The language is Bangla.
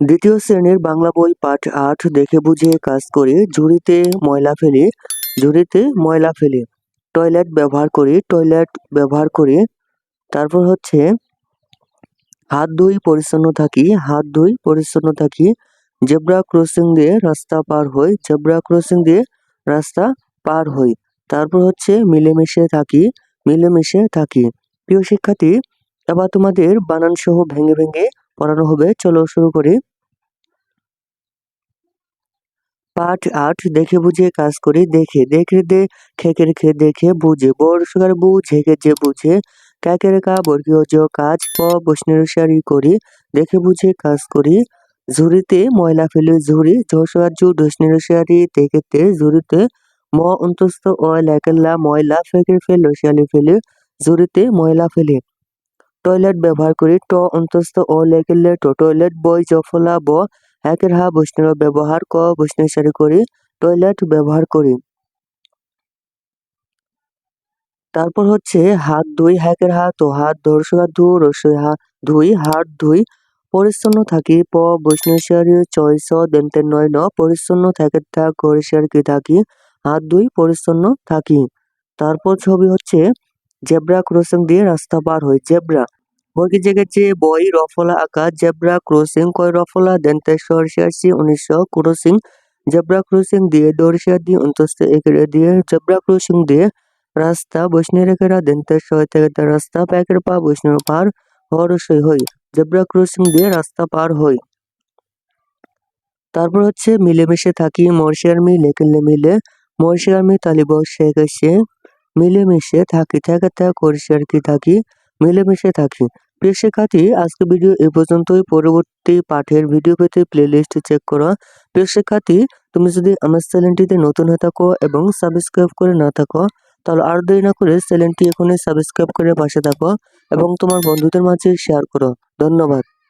দ্বিতীয় শ্রেণির বাংলা বই পাঠ আট দেখে বুঝে কাজ করে ঝুড়িতে ময়লা ফেলে, ঝুড়িতে ময়লা ফেলে, টয়লেট ব্যবহার করি, টয়লেট ব্যবহার করে। তারপর হচ্ছে, হাত ধুই পরিচ্ছন্ন থাকি, হাত ধুই পরিচ্ছন্ন থাকি। জেব্রা ক্রসিং দিয়ে রাস্তা পার হই, জেব্রা ক্রসিং দিয়ে রাস্তা পার হই। তারপর হচ্ছে, মিলেমিশে থাকি মিলেমিশে থাকি। প্রিয় শিক্ষার্থী, এবার তোমাদের বানান সহ ভেঙে ভেঙে পড়ানো হবে। চলো শুরু করি। পাঠ আট, দেখে বুঝে কাজ করি। দেখে দেখে দে, খেকে রেখে দেখে বুঝে। বড় সকার বু ঝেকে যে বুঝে। কাকে রেখা বর্গীয় জ কাজ। প বৈষ্ণবসারি করি। দেখে বুঝে কাজ করি। ঝুড়িতে ময়লা ফেলে ঝুড়ি। ঝসকার জু ঢসনিরসারি দেখেতে ঝুড়িতে ম, অন্তস্থ অ লেকেল্লা ময়লা ফেকে ফেলে শিয়ালি ফেলে। ঝুড়িতে ময়লা ফেলে। টয়লেট ব্যবহার করি। ট অন্তস্থ অ লেকেলে ট টয়লেট বই জফলা ব, একের হা বৈষ্ণব ব্যবহার ক বৈষ্ণব করি টয়লেট ব্যবহার করি তারপর হচ্ছে হাত ধুই হ্যাকের হাত ও হাত ধু রসই হা ধুই, হাত ধুই পরিচ্ছন্ন থাকি প বৈষ্ণব চয় স দেন্তের নয়, ন পরিচ্ছন্ন থাকে থাক গরিষার কি থাকি হাত ধুই পরিচ্ছন্ন থাকি। তারপর ছবি হচ্ছে জেব্রা ক্রসিং দিয়ে রাস্তা পার হই জেব্রা বইকে জেগেছে বই রফলা আঁকা, জেব্রা ক্রসিং, কয় রফলা দেন্তেশ্বর শিয়াশি উনিশশো ক্রসিং, জেব্রা ক্রসিং দিয়ে দর্শিয়া দিয়ে অন্তস্থ একেরে দিয়ে, জেব্রা ক্রসিং দিয়ে রাস্তা বৈষ্ণব রেখেরা দেন্তেশ্বর থেকে তার রাস্তা প্যাকের পা বৈষ্ণব পার হরসই হই জেব্রা ক্রসিং দিয়ে রাস্তা পার হই তারপর হচ্ছে মিলেমিশে থাকি মর্শিয়ার মি লেকেলে মিলে মর্শিয়ার মি তালিব শেখ এসে মিলেমিশে থাকি থেকে তা করশিয়ার কি থাকি, মিলেমিশে থাকি। প্রিয় শিক্ষার্থী আজকে ভিডিও এ পর্যন্তই। পরবর্তী পাঠের ভিডিও পেতে প্লেলিস্ট চেক করো। প্রিয় শিক্ষার্থী, তুমি যদি আমার চ্যানেলটিতে নতুন হয়ে থাকো এবং সাবস্ক্রাইব করে না থাকো, তাহলে আর দেরি না করে চ্যানেলটি এখনই সাবস্ক্রাইব করে পাশে থাকো এবং তোমার বন্ধুদের মাঝে শেয়ার করো। ধন্যবাদ।